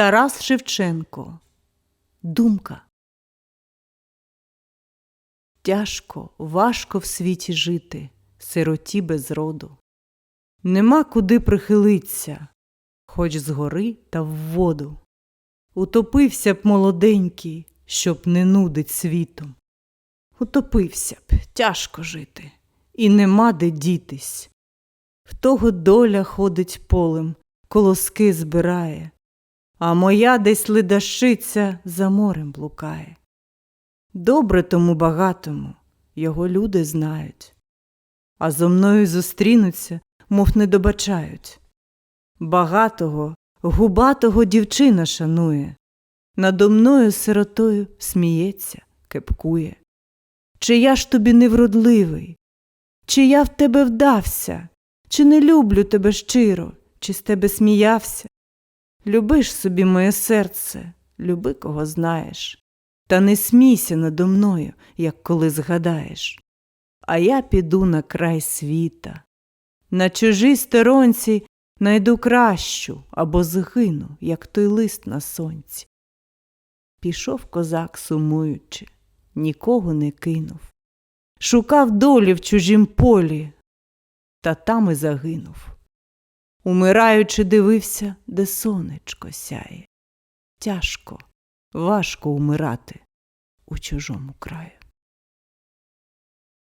Тарас Шевченко. Думка. Тяжко, важко в світі жити, сироті без роду. Нема куди прихилиться, хоч згори та в воду. Утопився б молоденький, щоб не нудить світом. Утопився б, тяжко жити, і нема де дітись. В того доля ходить полем, колоски збирає, а моя десь ледащиця за морем блукає. Добре тому багатому, його люди знають, а зо мною зустрінуться, мов не добачають. Багатого, губатого дівчина шанує, надо мною сиротою сміється, кепкує. Чи я ж тобі невродливий, чи я в тебе вдався, чи не люблю тебе щиро, чи з тебе сміявся? Любиш собі моє серце, люби кого знаєш, та не смійся надо мною, як коли згадаєш. А я піду на край світа, на чужій сторонці найду кращу або згину, як той лист на сонці. Пішов козак, сумуючи, нікого не кинув. Шукав долі в чужім полі, та там і загинув. Умираючи, дивився, де сонечко сяє. Тяжко, важко умирати у чужому краю.